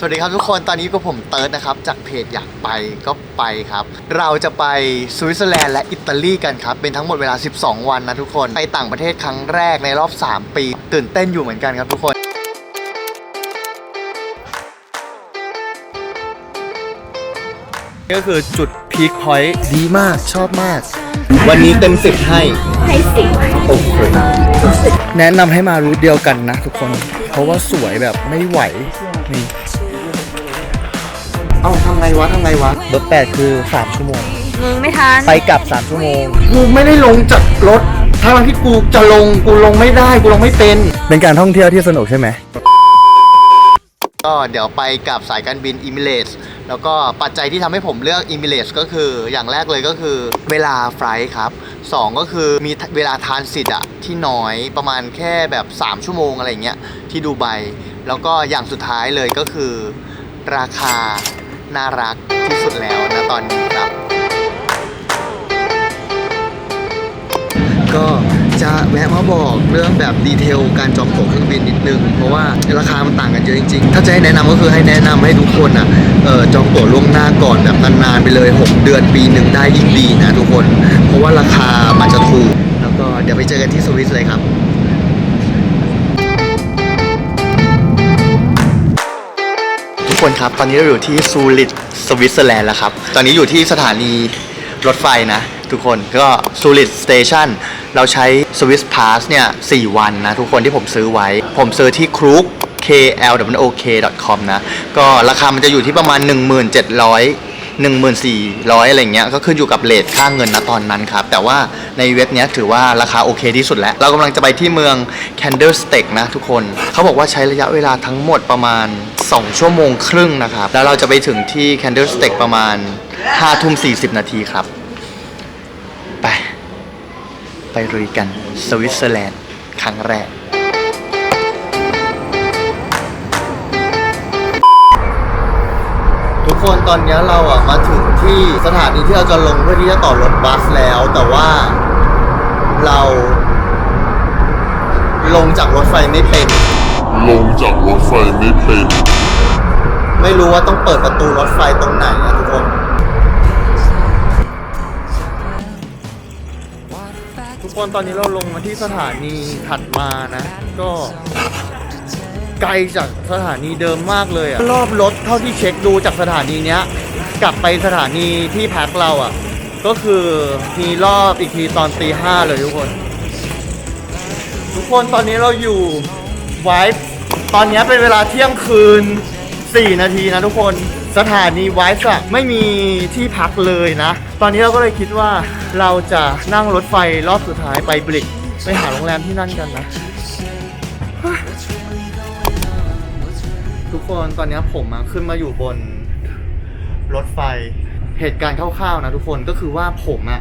สวัสดีครับทุกคนตอนนี้ก็ผมเติร์ดนะครับ จากเพจอยากไปก็ไปครับ เราจะไปสวิตเซอร์แลนด์และอิตาลีกันครับ เป็นทั้งหมดเวลา 12 วันนะทุกคนไปต่างประเทศครั้งแรกในรอบ 3 ปี ตื่นเต้นอยู่เหมือนกันครับทุกคนก็คือจุดพีคพอยต์ดีมากชอบมาก วันนี้เต็มสิบให้ให้สิบโอ้โหแนะนำให้มารูทเดียวกันนะทุกคน เพราะว่าสวยแบบไม่ไหวนี่ เอ้าทำไงวะทำไงวะรถแปดคือ3ชั่วโมง มึงไม่ทันไปกลับ3ชั่วโมง กูไม่ได้ลงจากรถทางที่กูจะลงกูลงไม่ได้กูลงไม่เป็น เป็นการท่องเที่ยวที่สนุกใช่ไหม ก็เดี๋ยวไปกับสายการบิน e m i r a t e s แล้วก็ปัจจัยที่ทำให้ผมเลือก e m i r a t e s ก็คืออย่างแรกเลยก็คือเวลาไฟลท์ครับสองก็คือมีเวลาทานสิทธิ์อะที่น้อยประมาณแค่แบบ 3 ชั่วโมงอะไรเงี้ยที่ดูไบแล้วก็อย่างสุดท้ายเลยก็คือ ราคา น่ารักที่สุดแล้วนะตอนนี้ครับ ก็จะแวะมาบอกเรื่องแบบดีเทลการจองตั๋วเครื่องบินนิดนึง เพราะว่าราคามันต่างกันเยอะจริงๆ ถ้าจะให้แนะนำก็คือให้แนะนำให้ทุกคนอะออจองตั๋วล่วงหน้าก่อนแบบนานๆไปเลย 6 เดือนปีหนึ่งได้ยิ่งดีนะทุกคน เพราะว่าราคามันจะถูก แล้วก็เดี๋ยวไปเจอกันที่สวิสเลยครับ ทุกคนครับ ตอนนี้เราอยู่ที่ซูริตสวิตเซอร์แลนด์แล้วครับ ตอนนี้อยู่ที่สถานีรถไฟนะ ทุกคนก็ซูริตสเตชันเราใช้สวิสพาสเนี่ย4วันนะ ทุกคนที่ผมซื้อไว้ ผมซื้อที่ครุก klwok.com นะ ก็ราคามันจะอยู่ที่ประมาณ 1700 1400 อะไรเงี้ยก็ขึ้นอยู่กับเลทค่าเงินนะตอนนั้นครับ แต่ว่าในเว็บเนี้ยถือว่าราคาโอเคที่สุดแล้ว เรากำลังจะไปที่เมือง Candlestick นะทุกคน เขาบอกว่าใช้ระยะเวลาทั้งหมดประมาณ 2 ชั่วโมงครึ่งนะครับ แล้วเราจะไปถึงที่ Candlestick ประมาณ5ทุ่ม40 นาทีครับ ไป ไปลุยกันสวิตเซอร์แลนด์ครั้งแรก ทุกคนตอนนี้เราอะมาถึงที่สถานีที่เราจะลงเพื่อที่จะต่อรถบัสแล้ว แต่ว่าเราลงจากรถไฟไม่เป็น ลงจากรถไฟไม่เป็น ไม่รู้ว่าต้องเปิดประตูรถไฟตรงไหนนะทุกคน ทุกคนตอนนี้เราลงมาที่สถานีถัดมานะ ก็ ไกลจากสถานีเดิมมากเลยอะรอบรถเท่าที่เช็คดูจากสถานีเนี้ย กลับไปสถานีที่พักเราอะก็คือมีรอบอีกทีตอนตีห้าเลยทุกคน ทุกคนตอนนี้เราอยู่ไวฟ์ตอนนี้เป็นเวลาเที่ยงคืน 4 นาทีนะทุกคนสถานีไวฟ์อะไม่มีที่พักเลยนะ ตอนนี้เราก็เลยคิดว่าเราจะนั่งรถไฟรอบสุดท้ายไปบริก ไปหาโรงแรมที่นั่นกันนะ คนตอนนี้ผมขึ้นมาอยู่บนรถไฟ เหตุการณ์คร่าวๆนะทุกคนก็คือว่าผมอะ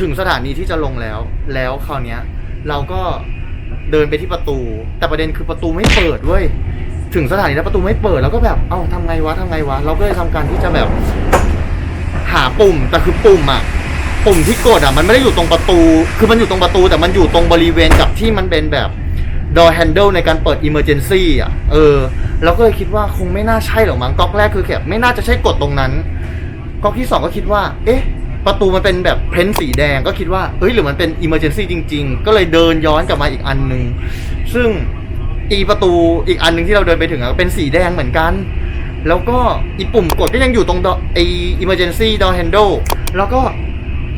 ถึงสถานีที่จะลงแล้ว แล้วคราวนี้ย เราก็เดินไปที่ประตู แต่ประเด็นคือประตูไม่เปิดเว้ยถึงสถานีแล้วประตูไม่เปิดแล้วก็แบบเอ้าทำไงวะทำไงวะ เราก็เลยทำการที่จะแบบ หาปุ่มแต่คือปุ่มอะปุ่มที่กดอะมันไม่ได้อยู่ตรงประตู คือมันอยู่ตรงประตู แต่มันอยู่ตรงบริเวณกับที่มันเป็นแบบ door handle ในการเปิด emergency อะ เออ เราก็เลยคิดว่าคงไม่น่าใช่หรอกมั้งก๊อกแรกคือแบบไม่น่าจะใช่กดตรงนั้นก๊อกที่สองก็คิดว่า เอ๊ะ ประตูมันเป็นแบบเพ้นสีแดงก็คิดว่าเฮ้ยหรือมันเป็น emergency จนซีจริง ๆ ก็เลยเดินย้อนกลับมาอีกอันหนึ่งซึ่งอีประตูอีกอันหนึ่งที่เราเดินไปถึงอะเป็นสีแดงเหมือนกัน แล้วก็อีปุ่มกดก็ยังอยู่ตรง door- ไอ emergency door handle แล้วก็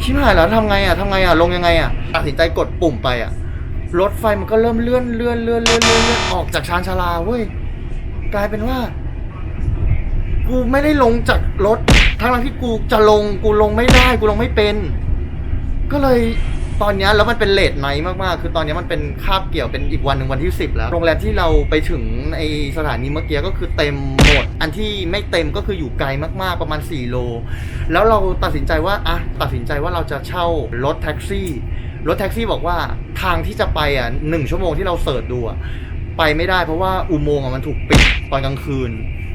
ชิบหายแล้วทำไงอะทำไงอะลงยังไงอะตัดสินใจกดปุ่มไปอะรถไฟมันก็เริ่มเลื่อนเลื่อนเลื่อนเลื่อนเลื่อนเลื่อนออกจากชานชาลาเว้ย กลายเป็นว่า กูไม่ได้ลงจากรถทั้งที่กูจะลงกูลงไม่ได้ กูลงไม่เป็น ก็เลยตอนนี้แล้วมันเป็นเลทไนท์มากๆ คือตอนนี้มันเป็นคาบเกี่ยวเป็นอีกวันหนึ่งวันที่สิบแล้ว โรงแรมที่เราไปถึงในสถานีเมื่อกี้ก็คือเต็มหมด อันที่ไม่เต็มก็คืออยู่ไกลมากๆประมาณ 4 โล แล้วเราตัดสินใจว่าอะตัดสินใจว่าเราจะเช่ารถแท็กซี่ รถแท็กซี่บอกว่าทางที่จะไปอะหนึ่งชั่วโมงที่เราเสิร์ชดูอะไปไม่ได้เพราะว่าอุโมงค์มันถูกปิด ตอนกลางคืน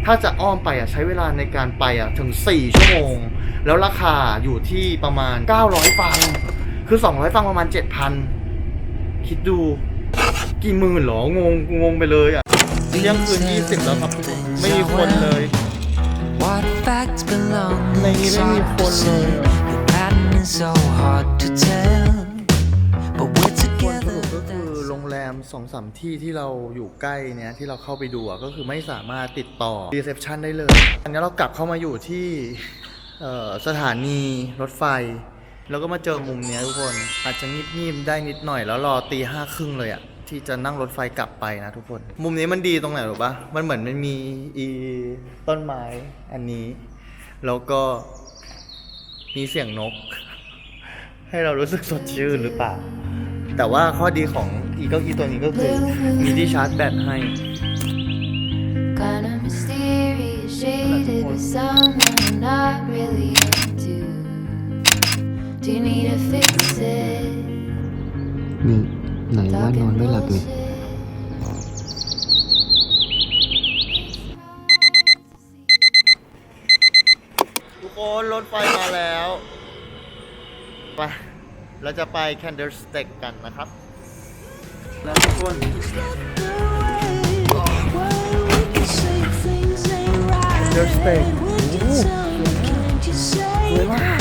ถ้าจะอ้อมไปอะใช้เวลาในการไปอะถึง 4 ชั่วโมง แล้วราคาอยู่ที่ประมาณ 900 ฟัง คือ 200 ฟังประมาณ 7,000 คิดดูกี่หมื่นเหรองงงงไปเลยอะเที่ยงคืน 20 แล้วครับทุกคนไม่มีคนเลย What facts belong ในนี้ไม่มีคนเลย มสองสามที่ที่เราอยู่ใกล้เนี้ยที่เราเข้าไปดูอะก็คือไม่สามารถติดต่อรีเซพชันได้เลยอันนี้เรากลับเข้ามาอยู่ที่สถานีรถไฟ แล้วก็มาเจอมุมเนี้ยทุกคนอาจจะงีบๆได้นิดหน่อยแล้วรอตีห้าครึ่งเลยอะที่จะนั่งรถไฟกลับไปนะทุกคน มุมนี้มันดีตรงไหนหรือปะมันเหมือนมันมีอีต้นไม้อันนี้ แล้วก็มีเสียงนก ให้เรารู้สึกสดชื่นหรือเปล่า แต่ว่าข้อดีของอีเก้าอี้ตัวนี้ก็คือมีที่ชาร์จแบตให้ Kind of mysterious, shaded with someone I'm not really into. Do you need to fix it? นี่ไหนว่านอนไม่หลับเลย ทุกคนรถไฟมาแล้ว ไป เราจะไป Candlestick กันนะครับ แล้วทุกคน Candlestick สวยมาก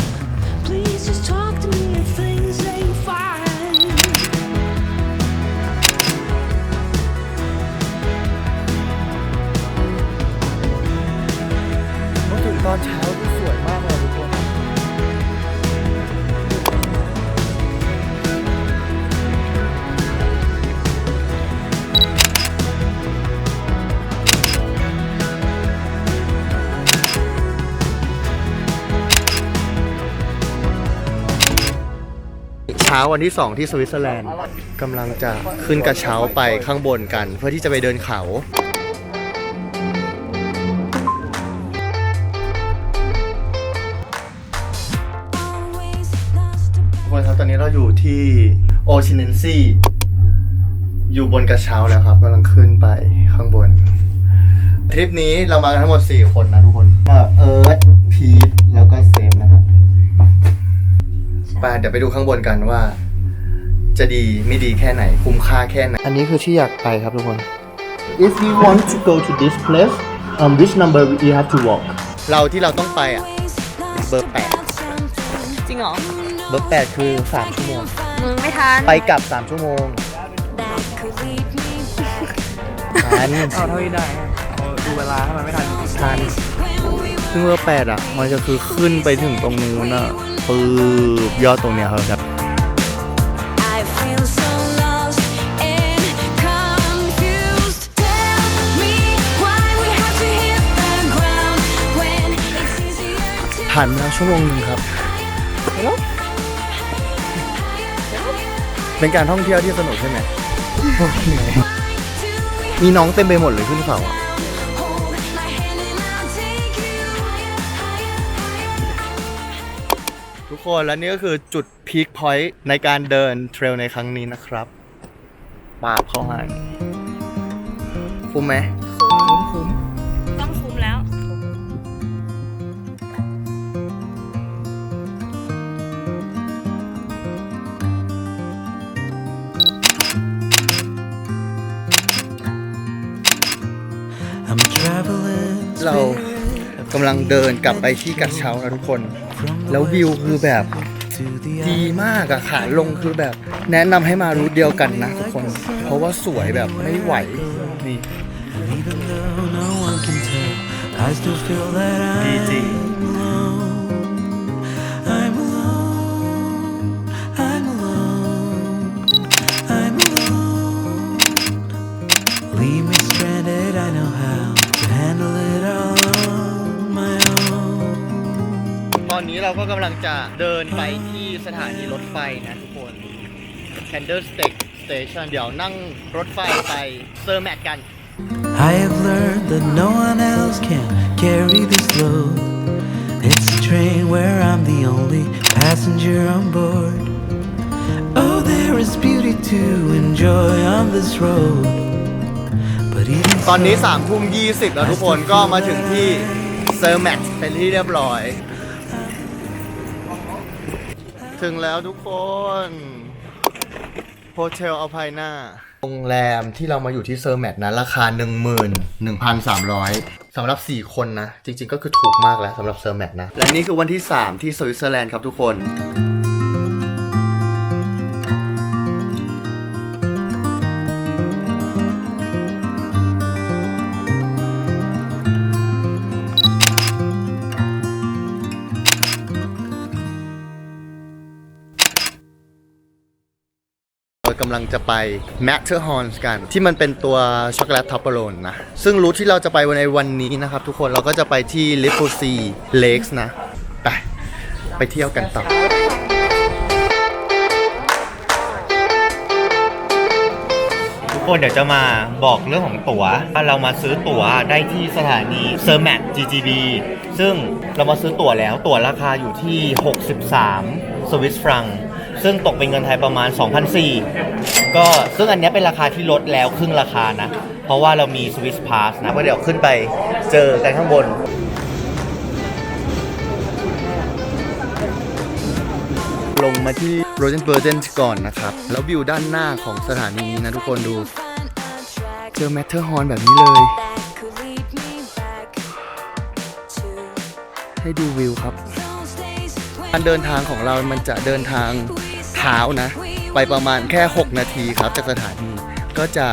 าวันที่ 2 ที่สวิตเซอร์แลนด์กำลังจะขึ้นกระเช้าไปข้างบนกัน เพื่อที่จะไปเดินเขาทุกคนครับตอนนี้เราอยู่ที่โอชินเนนซีอยู่บนกระเช้าแล้วครับกำลังขึ้นไปข้างบน ทริปนี้เรามากันทั้งหมด 4 คนนะทุกคนก็เอิร์ธพีทแล้วก็เซ ไปเดี๋ยวไปดูข้างบนกันว่า จะดีไม่ดีแค่ไหน คุ้มค่าแค่ไหน อันนี้คือที่อยากไปครับทุกคน if we want to go to this place um which number we have to walk เราที่เราต้องไปอะ เบอร์แปดจริงเหรอ เบอร์แปดคือ3ชั่วโมง มึงไม่ทันไปกลับ3ชั่วโมงทันเอาเท่าที่ได้เอาดูเวลาให้มันไม่ทันทันซึ่งเบอร์แปดอะ มันจะคือขึ้นไปถึงตรงนู้นอะ ปื๊บยอดตรงเนี้ยครับ I feel so lost and confused. Tell me why we have to hit the ground when it's easier to ผ่านมาชั่วโมงหนึ่งครับ เป็นการท่องเที่ยวที่สนุกใช่ไหมโอ้ยเหนื่อยมีน้องเต็มไปหมดเลยขึ้นเขาอะ คน และนี่ก็คือจุดพีคพอยต์ในการเดินเทรลในครั้งนี้นะครับปาบเข้าให้คุ้มไหมต้องคุ้มแล้ว I'm traveling เรา กำลังเดินกลับไปที่กัดเช้านะทุกคน แล้ววิวคือแบบดีมากอะขาลงคือแบบ แนะนำให้มารูทเดียวกันนะทุกคน เพราะว่าสวยแบบไม่ไหวนี่ ตอนนี้เราก็กำลังจะเดินไปที่สถานีรถไฟนะทุกคน Candlestick Station เดี๋ยวนั่งรถไฟไปเซอร์แมทกัน I have learned that no one else can carry this load. It's a train where I'm the only passenger on board. Oh, there is beauty to enjoy on this road. But even ตอนนี้ so, 3ามทุ่มยีแล้วทุกคนก็มาถึงที่เซอร์แมทเป็นที่เรียบร้อย ถึงแล้วทุกคนโฮเทลอัลไพนาโรงแรมที่เรามาอยู่ที่เซอร์แมทนะ ราคา 1 1 3 0 0สำหรับ 4 คนนะ จริงๆ ก็คือถูกมากแล้วสำหรับเซอร์แมทนะ และนี่คือวันที่ 3 ที่สวิตเซอร์แลนด์ครับทุกคน จะไป m a t t e r h o r n กัน ที่มันเป็นตัวช็อกโกแลตท็อปเปอร์โลนนะ ซึ่งรูทที่เราจะไปในวันนี้นะครับทุกคนเราก็จะไปที่ l i p o s e Lakes นะ ไป ไปเที่ยวกันต่อทุกคนเดี๋ยวจะมาบอกเรื่องของตั๋วเรามาซื้อตั๋วได้ที่สถานีเซอร์แมท GGB ซึ่งเรามาซื้อตั๋วแล้วตั๋วราคาอยู่ที่ 63 สวิสฟรัง ซึ่งตกเป็นเงินไทยประมาณ 2,004ก็ซึ่งอันนี้เป็นราคาที่ลดแล้วครึ่งราคานะ เพราะว่าเรามีสวิสพาสนะก็เดี๋ยวขึ้นไปเจอกันข้างบนลงมาที่โรเจนเบอร์เดนก่อนนะครับ แล้ววิวด้านหน้าของสถานีนี้นะทุกคนดู เจอแมทเทอร์ฮอร์นแบบนี้เลย ให้ดูวิวครับ การเดินทางของเรามันจะเดินทาง เท้านะ ไปประมาณแค่ 6 นาทีครับ จากสถานีก็จะ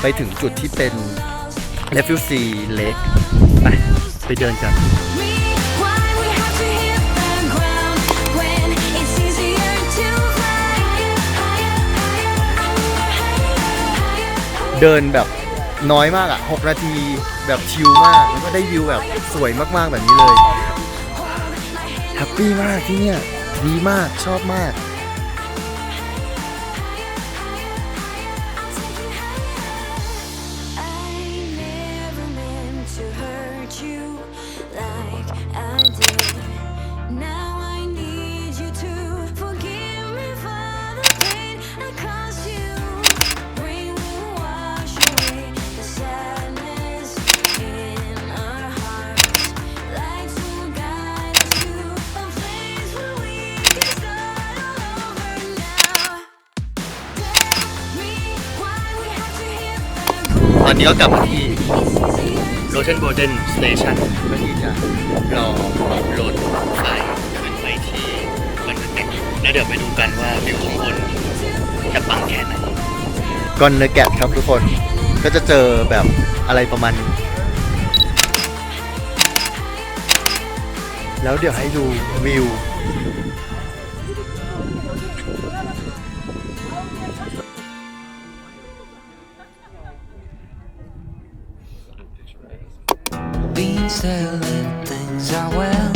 ไปถึงจุดที่เป็น r e f u g e Lake ไปไปเดินกันเดินแบบน้อยมากอะ่ะ 6 นาทีแบบชิลมาก แล้วก็ได้วิวแบบสวยมากๆแบบนี้เลย แฮปปี้มากที่เนี่ย ดีมากชอบมาก นี้ก็กลับมาที่โรเชนโบเดนสเตชันเพื่อที่จะรอรถไฟขึ้นไปที่บันเต็กแล้วเดี๋ยวไปดูกันว่าวิวข้างบนจะปังแค่ไหนกอนเนแกตครับทุกคนก็จะเจอแบบอะไรประมาณนี้แล้วเดี๋ยวให้ดูวิว Being still if things are well.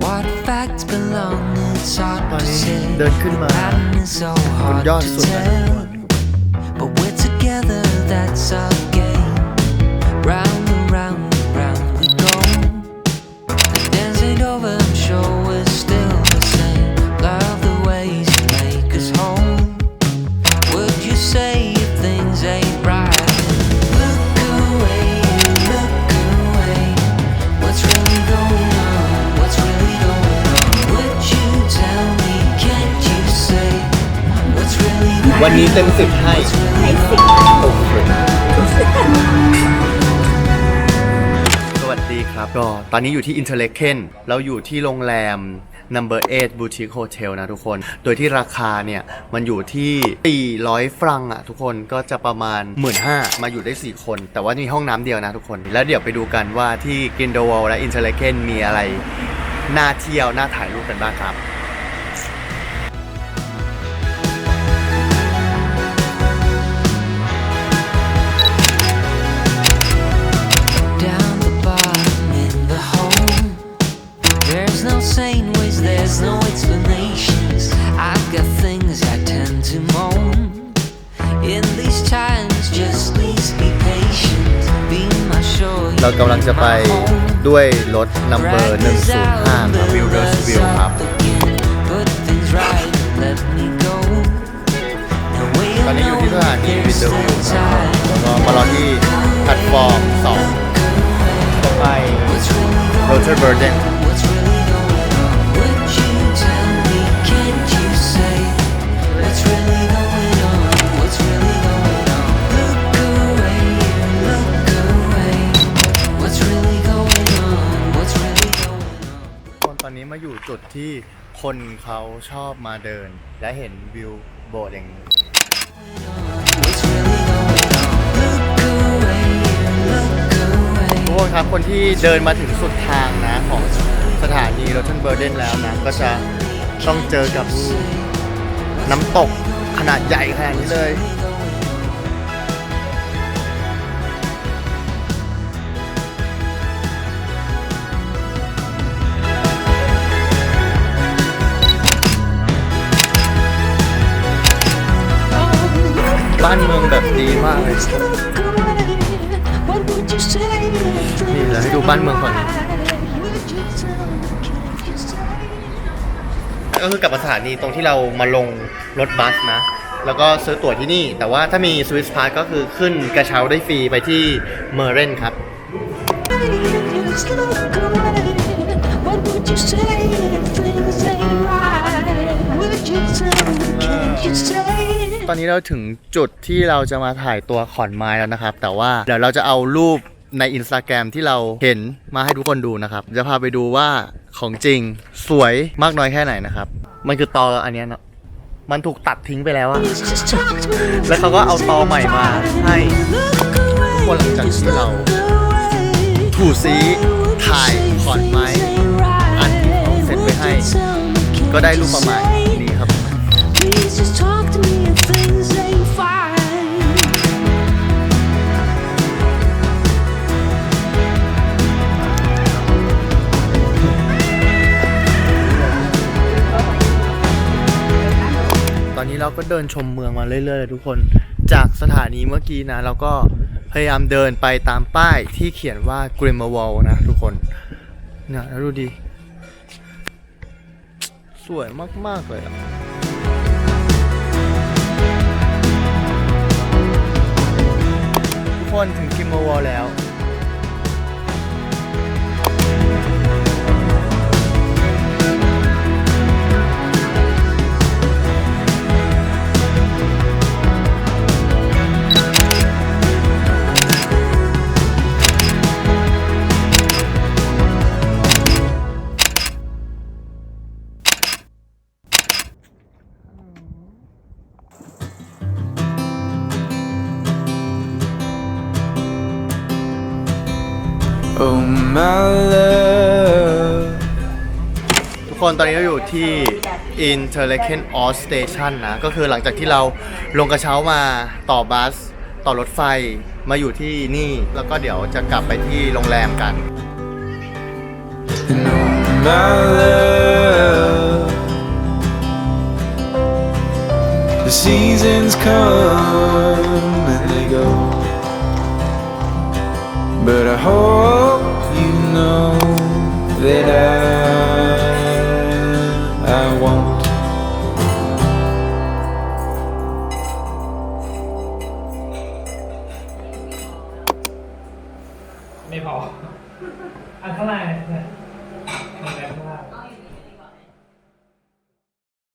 What facts belong, it's hard ตอน to นี้ say. เดินขึ้นมา Pattern is so บน hard ยอด to สุดนะทุกค tell. น But we're together, that's our วันนี้เต็มสิบให้ What's really going on? สวัสดีครับก็ตอนนี้อยู่ที่อินเทอร์เลเคนเราอยู่ที่โรงแรม Number 8 Boutique Hotel นะทุกคน โดยที่ราคาเนี่ย มันอยู่ที่ 400 ฟรังอะทุกคนก็จะประมาณ 15,000มาอยู่ได้ 4 คน แต่ว่ามีห้องน้ำเดียวนะทุกคน แล้วเดี๋ยวไปดูกันว่าที่กินโดวลและอินเทอร์เลเคนมีอะไร น่าเที่ยว น่าถ่ายรูปกันบ้างครับ เรากำลังจะไปด้วยรถ Number 105ครับ Builders View ครับ Put things right, let me go. Now we ตอนนี้อยู่ที่สถานีวินเดอร์วิวครับแล้วก็มารอที่แพลตฟอร์ม2ต่อไปโรเจอร์เบอร์เดน What's มาอยู่จุดที่คนเขาชอบมาเดิน และเห็นวิวโบสถ์อย่างนี้ ทุกคนครับคนที่เดินมาถึงสุดทางนะของสถานีโรทันเบอร์เดนแล้วนะ ก็จะต้องเจอกับน้ำตกขนาดใหญ่ขนาดนี้เลย แบบดีมากเลย นี่เราให้ดูบ้านเมืองก่อน ก็คือกลับมาสถานีตรงที่เรามาลงรถบัสนะ แล้วก็ซื้อตั๋วที่นี่ แต่ว่าถ้ามีสวิสพาร์ก็คือขึ้นกระเช้าได้ฟรีไปที่เมอร์เรนครับ What would you say if things ain't right? Would you tell me? ตอนนี้เราถึงจุดที่เราจะมาถ่ายตัวขอนไม้แล้วนะครับ แต่ว่าเดี๋ยวเราจะเอารูปในอินสตาแกรมที่เราเห็นมาให้ทุกคนดูนะครับ จะพาไปดูว่าของจริงสวยมากน้อยแค่ไหนนะครับ มันคือตออันเนี้ยเนาะมันถูกตัดทิ้งไปแล้วอะแล้วเขาก็เอาตอใหม่มาให้คนหลังจากที่เรา ถูซีถ่ายขอนไม้ อันเขาเซ็นไว้ให้ ก็ได้รูปประมาณ ตอนนี้เราก็เดินชมเมืองมาเรื่อยๆเลยทุกคน จากสถานีเมื่อกี้นะเราก็พยายามเดินไปตามป้ายที่เขียนว่า g r i m m e r w a l นะทุกคนเนี่ยแล้วดูดิสวยมากๆเลยอะทุกคนถึง g r i m m e r w a l แล้ว my love ทุกคนตอนนี้เราอยู่ที่ Interlaken Ost Station นะ ก็คือหลังจากที่เราลงกระเช้ามาต่อบัส ต่อรถไฟมาอยู่ที่นี่ แล้วก็เดี๋ยวจะกลับไปที่โรงแรมกัน my love The seasons come and they go But I hope that